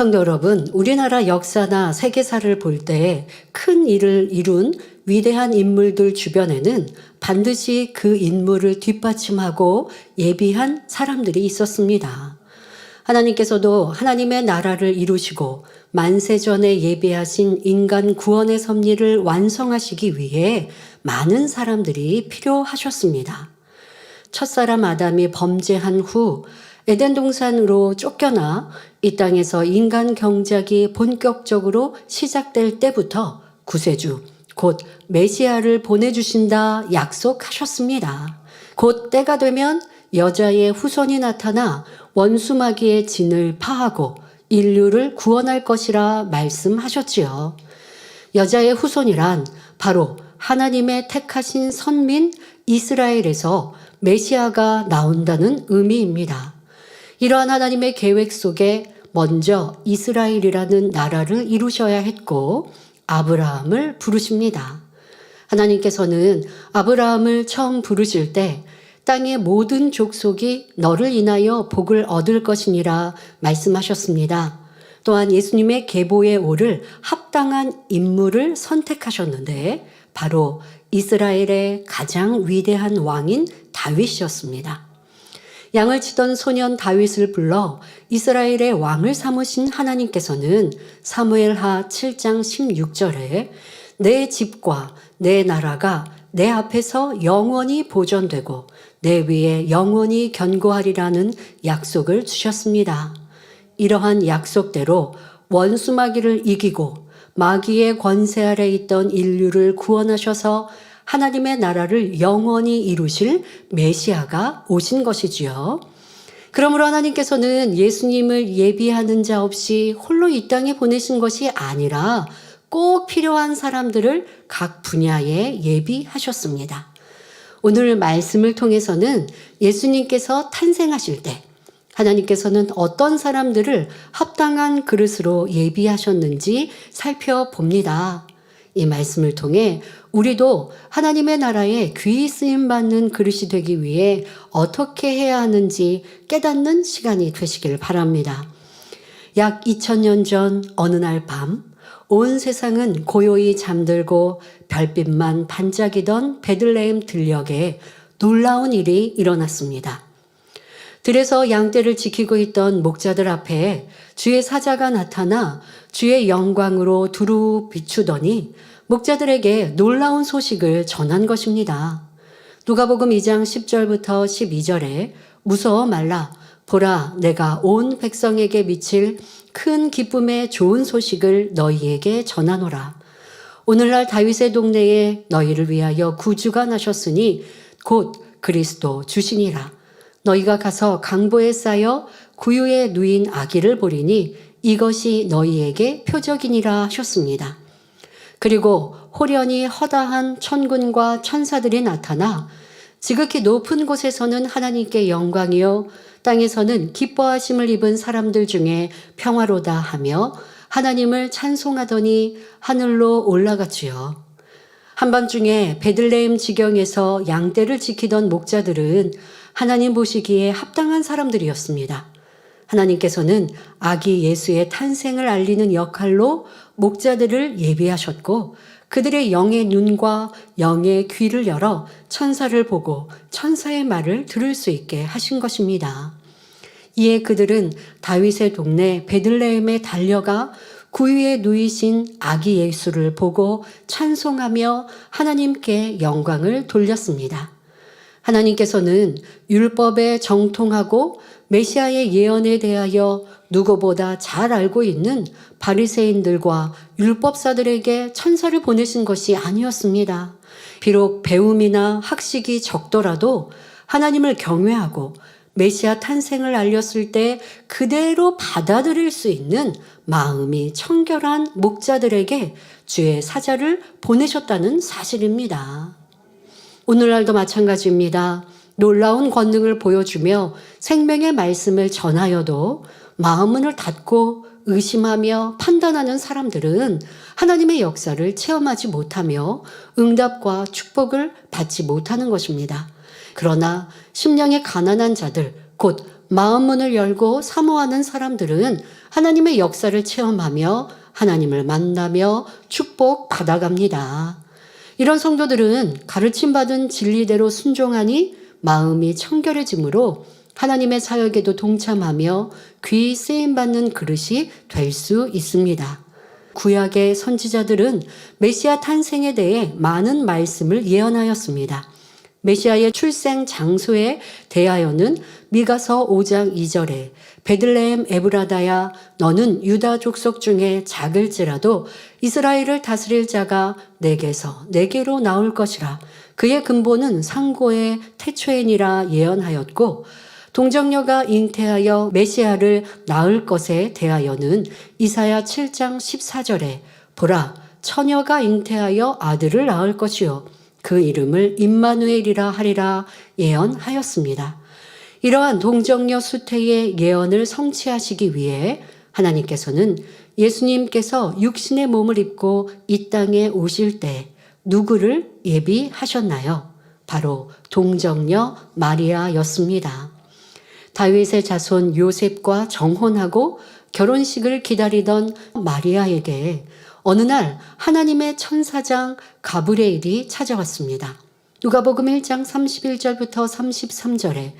성도 여러분, 우리나라 역사나 세계사를 볼때큰 일을 이룬 위대한 인물들 주변에는 반드시 그 인물을 뒷받침하고 예비한 사람들이 있었습니다. 하나님께서도 하나님의 나라를 이루시고 만세전에 예비하신 인간 구원의 섭리를 완성하시기 위해 많은 사람들이 필요하셨습니다. 첫사람 아담이 범죄한 후 에덴 동산으로 쫓겨나 이 땅에서 인간 경작이 본격적으로 시작될 때부터 구세주, 곧 메시아를 보내주신다 약속하셨습니다. 곧 때가 되면 여자의 후손이 나타나 원수마귀의 진을 파하고 인류를 구원할 것이라 말씀하셨지요. 여자의 후손이란 바로 하나님의 택하신 선민 이스라엘에서 메시아가 나온다는 의미입니다. 이러한 하나님의 계획 속에 먼저 이스라엘이라는 나라를 이루셔야 했고 아브라함을 부르십니다. 하나님께서는 아브라함을 처음 부르실 때 땅의 모든 족속이 너를 인하여 복을 얻을 것이니라 말씀하셨습니다. 또한 예수님의 계보에 오를 합당한 인물을 선택하셨는데 바로 이스라엘의 가장 위대한 왕인 다윗이었습니다. 양을 치던 소년 다윗을 불러 이스라엘의 왕을 삼으신 하나님께서는 사무엘하 7장 16절에 내 집과 내 나라가 내 앞에서 영원히 보존되고 내 위에 영원히 견고하리라는 약속을 주셨습니다. 이러한 약속대로 원수 마귀를 이기고 마귀의 권세 아래 있던 인류를 구원하셔서 하나님의 나라를 영원히 이루실 메시아가 오신 것이지요. 그러므로 하나님께서는 예수님을 예비하는 자 없이 홀로 이 땅에 보내신 것이 아니라 꼭 필요한 사람들을 각 분야에 예비하셨습니다. 오늘 말씀을 통해서는 예수님께서 탄생하실 때 하나님께서는 어떤 사람들을 합당한 그릇으로 예비하셨는지 살펴봅니다. 이 말씀을 통해 우리도 하나님의 나라에 귀히 쓰임 받는 그릇이 되기 위해 어떻게 해야 하는지 깨닫는 시간이 되시길 바랍니다. 약 2000년 전 어느 날 밤, 온 세상은 고요히 잠들고 별빛만 반짝이던 베들레헴 들녘에 놀라운 일이 일어났습니다. 들에서 양떼를 지키고 있던 목자들 앞에 주의 사자가 나타나 주의 영광으로 두루 비추더니 목자들에게 놀라운 소식을 전한 것입니다. 누가복음 2장 10절부터 12절에 무서워 말라 보라 내가 온 백성에게 미칠 큰 기쁨의 좋은 소식을 너희에게 전하노라. 오늘날 다윗의 동네에 너희를 위하여 구주가 나셨으니 곧 그리스도 주시니라. 너희가 가서 강보에 쌓여 구유에 누인 아기를 보리니 이것이 너희에게 표적이니라 하셨습니다. 그리고 호련히 허다한 천군과 천사들이 나타나 지극히 높은 곳에서는 하나님께 영광이요 땅에서는 기뻐하심을 입은 사람들 중에 평화로다 하며 하나님을 찬송하더니 하늘로 올라갔지요. 한밤중에 베들레헴 지경에서 양떼를 지키던 목자들은 하나님 보시기에 합당한 사람들이었습니다. 하나님께서는 아기 예수의 탄생을 알리는 역할로 목자들을 예비하셨고 그들의 영의 눈과 영의 귀를 열어 천사를 보고 천사의 말을 들을 수 있게 하신 것입니다. 이에 그들은 다윗의 동네 베들레헴에 달려가 구유에 누이신 아기 예수를 보고 찬송하며 하나님께 영광을 돌렸습니다. 하나님께서는 율법에 정통하고 메시아의 예언에 대하여 누구보다 잘 알고 있는 바리새인들과 율법사들에게 천사를 보내신 것이 아니었습니다. 비록 배움이나 학식이 적더라도 하나님을 경외하고 메시아 탄생을 알렸을 때 그대로 받아들일 수 있는 마음이 청결한 목자들에게 주의 사자를 보내셨다는 사실입니다. 오늘날도 마찬가지입니다. 놀라운 권능을 보여주며 생명의 말씀을 전하여도 마음문을 닫고 의심하며 판단하는 사람들은 하나님의 역사를 체험하지 못하며 응답과 축복을 받지 못하는 것입니다. 그러나 심령이 가난한 자들, 곧 마음문을 열고 사모하는 사람들은 하나님의 역사를 체험하며 하나님을 만나며 축복 받아갑니다. 이런 성도들은 가르침 받은 진리대로 순종하니 마음이 청결해지므로 하나님의 사역에도 동참하며 귀 쓰임 받는 그릇이 될 수 있습니다. 구약의 선지자들은 메시아 탄생에 대해 많은 말씀을 예언하였습니다. 메시아의 출생 장소에 대하여는 미가서 5장 2절에 베들레헴 에브라다야 너는 유다 족속 중에 작을지라도 이스라엘을 다스릴 자가 내게서 내게로 나올 것이라. 그의 근본은 상고의 태초엔이라 예언하였고 동정녀가 잉태하여 메시아를 낳을 것에 대하여는 이사야 7장 14절에 보라 처녀가 잉태하여 아들을 낳을 것이요 그 이름을 임마누엘이라 하리라 예언하였습니다. 이러한 동정녀 수태의 예언을 성취하시기 위해 하나님께서는 예수님께서 육신의 몸을 입고 이 땅에 오실 때 누구를 예비하셨나요? 바로 동정녀 마리아였습니다. 다윗의 자손 요셉과 정혼하고 결혼식을 기다리던 마리아에게 어느 날 하나님의 천사장 가브레일이 찾아왔습니다. 누가복음 1장 31절부터 33절에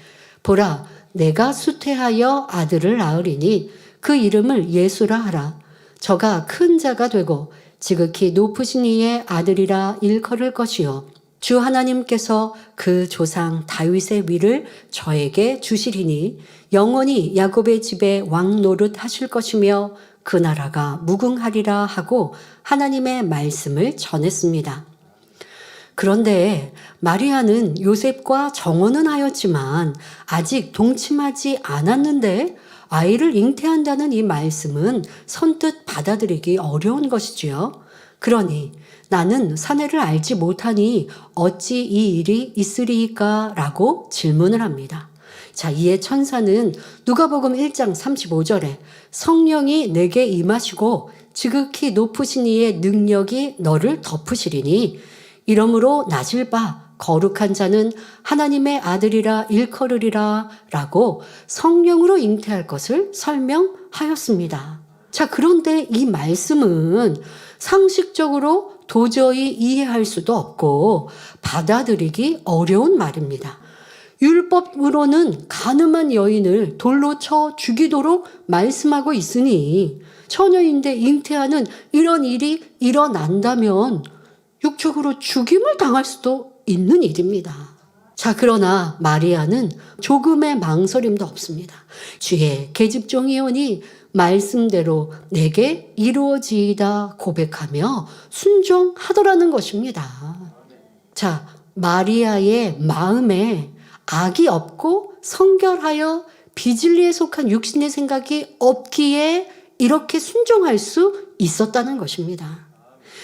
보라 내가 수태하여 아들을 낳으리니 그 이름을 예수라 하라 저가 큰 자가 되고 지극히 높으신 이의 아들이라 일컬을 것이요 주 하나님께서 그 조상 다윗의 위를 저에게 주시리니 영원히 야곱의 집에 왕 노릇 하실 것이며 그 나라가 무궁하리라 하고 하나님의 말씀을 전했습니다. 그런데 마리아는 요셉과 정혼은 하였지만 아직 동침하지 않았는데 아이를 잉태한다는 이 말씀은 선뜻 받아들이기 어려운 것이지요. 그러니 나는 사내를 알지 못하니 어찌 이 일이 있으리까? 라고 질문을 합니다. 자, 이에 천사는 누가복음 1장 35절에 성령이 내게 임하시고 지극히 높으신 이의 능력이 너를 덮으시리니 이러므로 낮을 바 거룩한 자는 하나님의 아들이라 일컬으리라 라고 성령으로 잉태할 것을 설명하였습니다. 자, 그런데 이 말씀은 상식적으로 도저히 이해할 수도 없고 받아들이기 어려운 말입니다. 율법으로는 가늠한 여인을 돌로 쳐 죽이도록 말씀하고 있으니 처녀인데 잉태하는 이런 일이 일어난다면 육적으로 죽임을 당할 수도 있는 일입니다. 자, 그러나 마리아는 조금의 망설임도 없습니다. 주의 계집종이오니 말씀대로 내게 이루어지이다 고백하며 순종하더라는 것입니다. 자, 마리아의 마음에 악이 없고 성결하여 비진리에 속한 육신의 생각이 없기에 이렇게 순종할 수 있었다는 것입니다.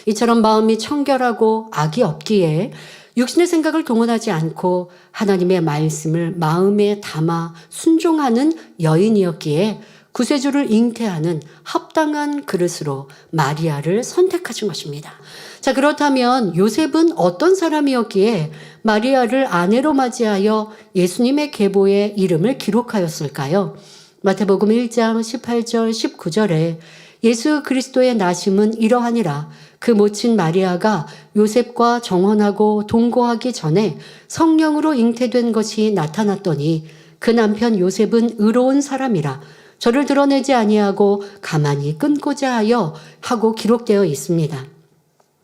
이처럼 마음이 청결하고 악이 없기에 육신의 생각을 동원하지 않고 하나님의 말씀을 마음에 담아 순종하는 여인이었기에 구세주를 잉태하는 합당한 그릇으로 마리아를 선택하신 것입니다. 자, 그렇다면 요셉은 어떤 사람이었기에 마리아를 아내로 맞이하여 예수님의 계보의 이름을 기록하였을까요? 마태복음 1장 18절 19절에 예수 그리스도의 나심은 이러하니라 그 모친 마리아가 요셉과 정혼하고 동거하기 전에 성령으로 잉태된 것이 나타났더니 그 남편 요셉은 의로운 사람이라 저를 드러내지 아니하고 가만히 끊고자 하여 하고 기록되어 있습니다.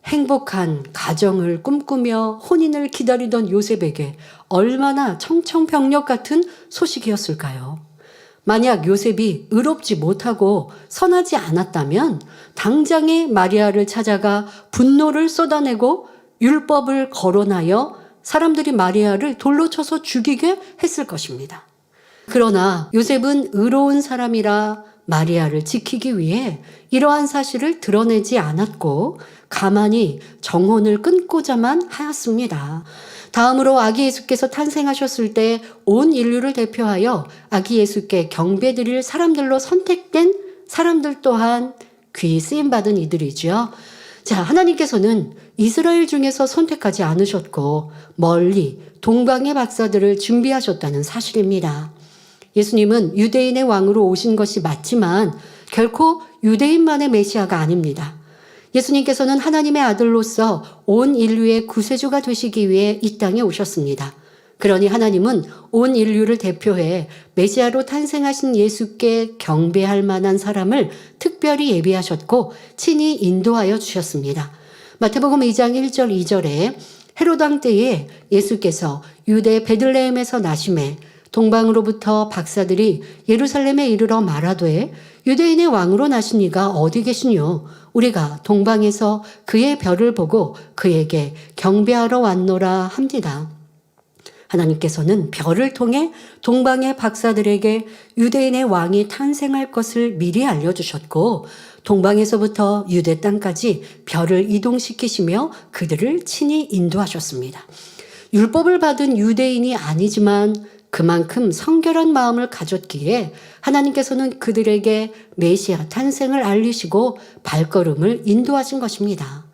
행복한 가정을 꿈꾸며 혼인을 기다리던 요셉에게 얼마나 청청병력 같은 소식이었을까요? 만약 요셉이 의롭지 못하고 선하지 않았다면 당장에 마리아를 찾아가 분노를 쏟아내고 율법을 거론하여 사람들이 마리아를 돌로 쳐서 죽이게 했을 것입니다. 그러나 요셉은 의로운 사람이라 마리아를 지키기 위해 이러한 사실을 드러내지 않았고 가만히 정혼을 끊고자만 하였습니다. 다음으로 아기 예수께서 탄생하셨을 때 온 인류를 대표하여 아기 예수께 경배드릴 사람들로 선택된 사람들 또한 귀 쓰임 받은 이들이지요. 자, 하나님께서는 이스라엘 중에서 선택하지 않으셨고 멀리 동방의 박사들을 준비하셨다는 사실입니다. 예수님은 유대인의 왕으로 오신 것이 맞지만 결코 유대인만의 메시아가 아닙니다. 예수님께서는 하나님의 아들로서 온 인류의 구세주가 되시기 위해 이 땅에 오셨습니다. 그러니 하나님은 온 인류를 대표해 메시아로 탄생하신 예수께 경배할 만한 사람을 특별히 예비하셨고 친히 인도하여 주셨습니다. 마태복음 2장 1절 2절에 헤로당 때에 예수께서 유대 베들레헴에서 나심에 동방으로부터 박사들이 예루살렘에 이르러 말하되 유대인의 왕으로 나신 이가 어디 계시뇨 우리가 동방에서 그의 별을 보고 그에게 경배하러 왔노라 합니다. 하나님께서는 별을 통해 동방의 박사들에게 유대인의 왕이 탄생할 것을 미리 알려주셨고, 동방에서부터 유대 땅까지 별을 이동시키시며 그들을 친히 인도하셨습니다. 율법을 받은 유대인이 아니지만 그만큼 성결한 마음을 가졌기에 하나님께서는 그들에게 메시아 탄생을 알리시고 발걸음을 인도하신 것입니다.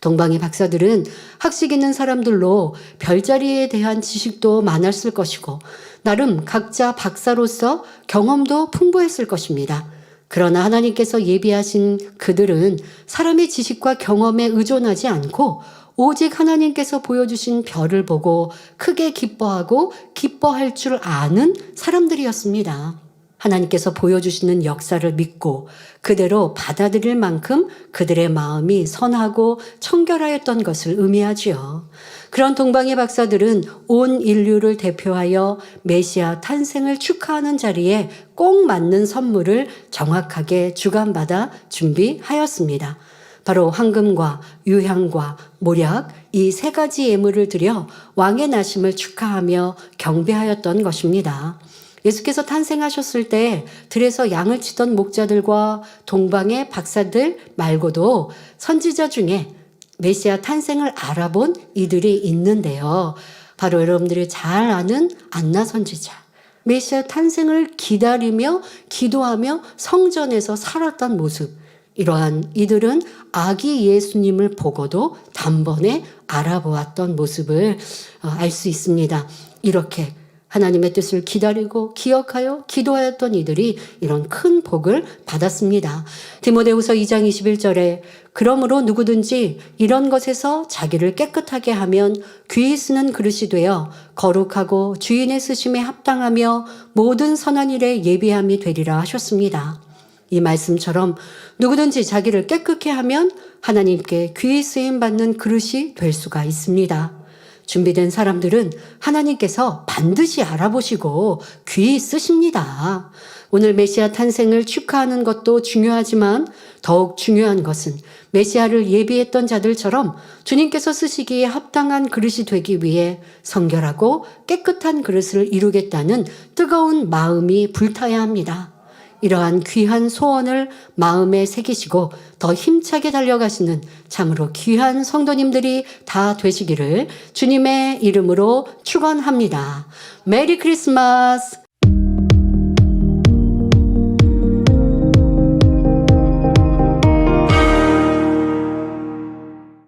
동방의 박사들은 학식 있는 사람들로 별자리에 대한 지식도 많았을 것이고 나름 각자 박사로서 경험도 풍부했을 것입니다. 그러나 하나님께서 예비하신 그들은 사람의 지식과 경험에 의존하지 않고 오직 하나님께서 보여주신 별을 보고 크게 기뻐하고 기뻐할 줄 아는 사람들이었습니다. 하나님께서 보여주시는 역사를 믿고 그대로 받아들일 만큼 그들의 마음이 선하고 청결하였던 것을 의미하지요. 그런 동방의 박사들은 온 인류를 대표하여 메시아 탄생을 축하하는 자리에 꼭 맞는 선물을 정확하게 주관받아 준비하였습니다. 바로 황금과 유향과 모략 이 세 가지 예물을 드려 왕의 나심을 축하하며 경배하였던 것입니다. 예수께서 탄생하셨을 때 들에서 양을 치던 목자들과 동방의 박사들 말고도 선지자 중에 메시아 탄생을 알아본 이들이 있는데요. 바로 여러분들이 잘 아는 안나 선지자. 메시아 탄생을 기다리며 기도하며 성전에서 살았던 모습. 이러한 이들은 아기 예수님을 보고도 단번에 알아보았던 모습을 어, 알수 있습니다. 이렇게 하나님의 뜻을 기다리고 기억하여 기도하였던 이들이 이런 큰 복을 받았습니다. 디모데후서 2장 21절에 그러므로 누구든지 이런 것에서 자기를 깨끗하게 하면 귀히 쓰는 그릇이 되어 거룩하고 주인의 쓰심에 합당하며 모든 선한 일에 예비함이 되리라 하셨습니다. 이 말씀처럼 누구든지 자기를 깨끗게 하면 하나님께 귀히 쓰임 받는 그릇이 될 수가 있습니다. 준비된 사람들은 하나님께서 반드시 알아보시고 귀히 쓰십니다. 오늘 메시아 탄생을 축하하는 것도 중요하지만 더욱 중요한 것은 메시아를 예비했던 자들처럼 주님께서 쓰시기에 합당한 그릇이 되기 위해 성결하고 깨끗한 그릇을 이루겠다는 뜨거운 마음이 불타야 합니다. 이러한 귀한 소원을 마음에 새기시고 더 힘차게 달려가시는 참으로 귀한 성도님들이 다 되시기를 주님의 이름으로 축원합니다. 메리 크리스마스!